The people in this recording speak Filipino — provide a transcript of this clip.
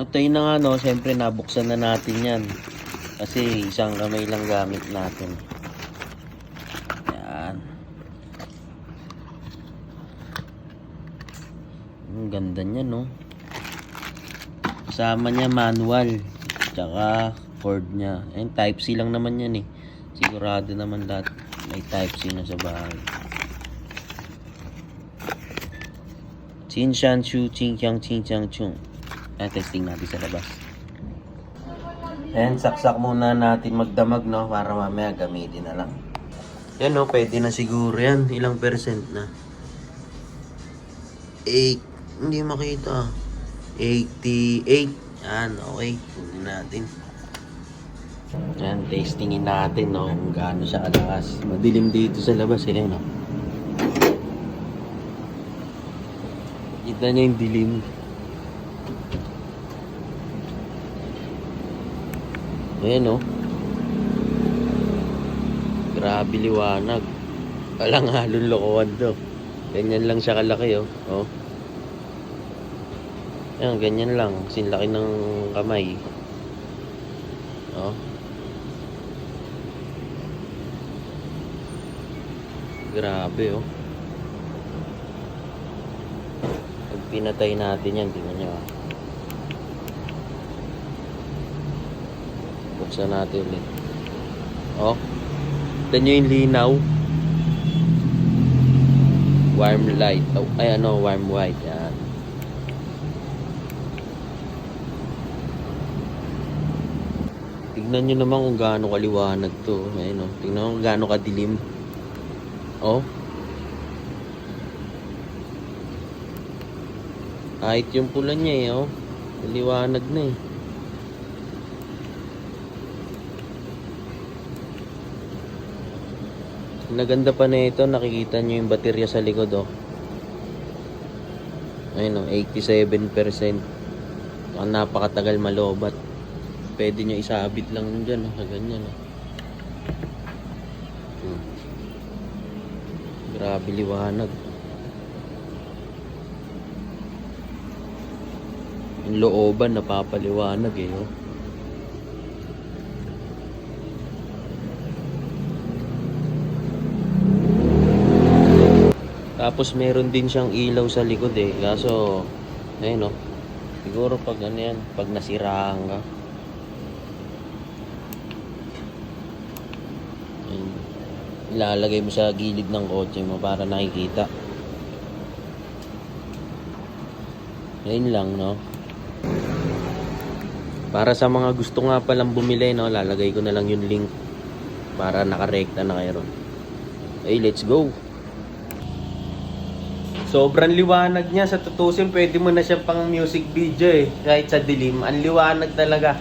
At ayun na nga no, siyempre nabuksan na natin yan. Kasi isang kamay lang gamit natin. Yan. Ang ganda niya no. Kasama niya manual. Tsaka cord niya. Ayun, type C lang naman yan eh. Sigurado naman lahat may type C na sa bahay. Chin Shan Chu Ching Kyang Ching Chang Chung. Ayan, testing natin sa labas. Ayan, saksak muna natin magdamag, no? Para mamaya gamitin na lang. Yan, no? Pwede na siguro yan. Ilang percent na? 8. Hindi makita. 88. Yan, okay. Kunin natin. Yan, tastingin natin, no? Kung gaano siya kalakas. Madilim dito sa labas, eh, no? Kita niya yung dilim. Ayan oh. Grabe liwanag. Walang halong lokohan to. Ganyan lang siya kalaki oh. Oh. Ayan, ganyan lang. Sinlaki ng kamay. Oh. Grabe oh. Pag pinatay natin yan, tingnan nyo ah. Buksan natin ulit. Oh. Tignan nyo yung linaw. Warm light. Oh, ay ano, warm white. Yan. Tignan nyo naman kung gaano kaliwanag to. Ayun oh. Tignan mo kung gaano kadilim. Oh. Kahit yung pula niya eh, oh. Liwanag na eh. Naganda pa na ito, nakikita nyo yung baterya sa likod, oh. Ayun, oh, 87%. Ang napakatagal malobat. Pwede nyo isabit lang yun dyan, oh, sa ganyan, oh. Hmm. Grabe liwanag. Yung looban, napapaliwanag, eh, oh. Tapos meron din siyang ilaw sa likod eh. Kaso, ayun oh. Siguro pag ano yan, pag nasiraan ka. Ilalagay mo sa gilid ng kotse mo para nakikita. Ayun lang, no? Para sa mga gusto nga palang bumili, no? Lalagay ko na lang yung link para nakarekta na kayo ron. Hey, let's go! Sobrang liwanag niya. Sa tutusin, pwede mo na siya pang music video eh. Kahit sa dilim. Ang liwanag talaga.